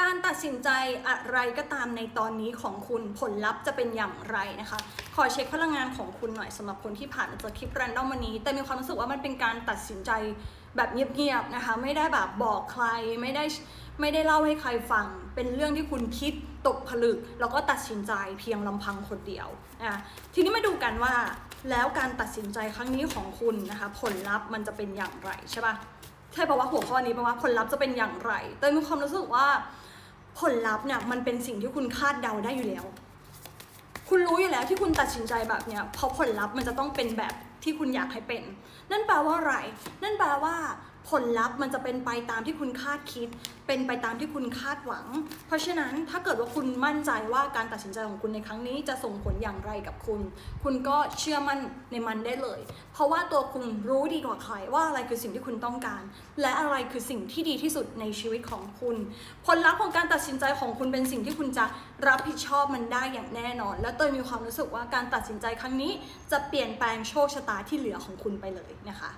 การตัดสินใจอะไรก็ตามในตอนนี้ของคุณผลลัพธ์จะเป็นอย่างไรนะคะ ขอเช็คพลังงานของคุณหน่อยสำหรับคนที่ผ่านมาเจอคลิปแรนดอมวันนี้ แต่มีความรู้สึกว่ามันเป็นการตัดสินใจแบบเงียบๆนะคะ ไม่ได้แบบบอกใครไม่ได้ไม่ได้เล่าให้ใครฟัง เป็นเรื่องที่คุณคิดตกผลึก แล้วก็ตัดสินใจเพียงลำพังคนเดียวอะทีนี้มาดูกันว่า แล้วการตัดสินใจครั้งนี้ของคุณนะคะ ผลลัพธ์มันจะเป็นอย่างไรใช่ปะ ใช่เพราะว่าหัวข้อนี้แปลว่าผลลัพธ์จะเป็นอย่างไรเตยมีความรู้สึกว่าผลลัพธ์เนี่ยมันเป็นสิ่งที่คุณคาดเดาได้อยู่แล้ว คุณรู้อยู่แล้วที่คุณตัดสินใจแบบเนี้ยเพราะผลลัพธ์มันจะต้องเป็นแบบที่คุณอยากให้เป็น นั่นแปลว่าอะไร นั่นแปลว่า ผลลัพธ์มันจะเป็นไปตามที่คุณคาดคิด เป็นไปตามที่คุณคาดหวัง เพราะฉะนั้นถ้าเกิดว่าคุณมั่นใจว่าการตัดสินใจของคุณในครั้งนี้จะส่งผลอย่างไรกับคุณ คุณก็เชื่อมั่นในมันได้เลย เพราะว่าตัวคุณรู้ดีกว่าใครว่าอะไรคือสิ่งที่คุณต้องการ และอะไรคือสิ่งที่ดีที่สุดในชีวิตของคุณ ผลลัพธ์ของการตัดสินใจของคุณเป็นสิ่งที่คุณจะรับผิดชอบมันได้อย่างแน่นอน และเตยมีความรู้สึกว่าการตัดสินใจครั้งนี้ จะเปลี่ยนแปลงโชคชะตาที่เหลือของคุณไปเลยนะคะ